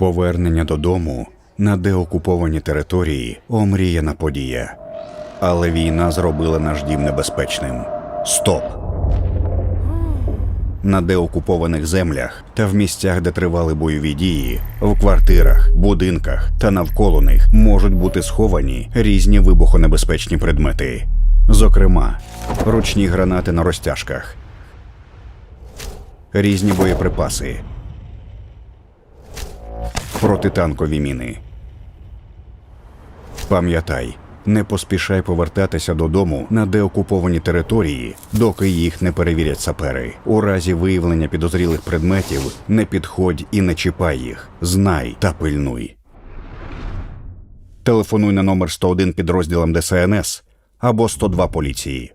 Повернення додому на деокуповані території омріяна подія. Але війна зробила наш дім небезпечним. Стоп! На деокупованих землях та в місцях, де тривали бойові дії, в квартирах, будинках та навколо них можуть бути сховані різні вибухонебезпечні предмети, зокрема, ручні гранати на розтяжках, різні боєприпаси, протитанкові міни. Пам'ятай, не поспішай повертатися додому на деокуповані території, доки їх не перевірять сапери. У разі виявлення підозрілих предметів не підходь і не чіпай їх. Знай та пильнуй. Телефонуй на номер 101 підрозділам ДСНС або 102 поліції.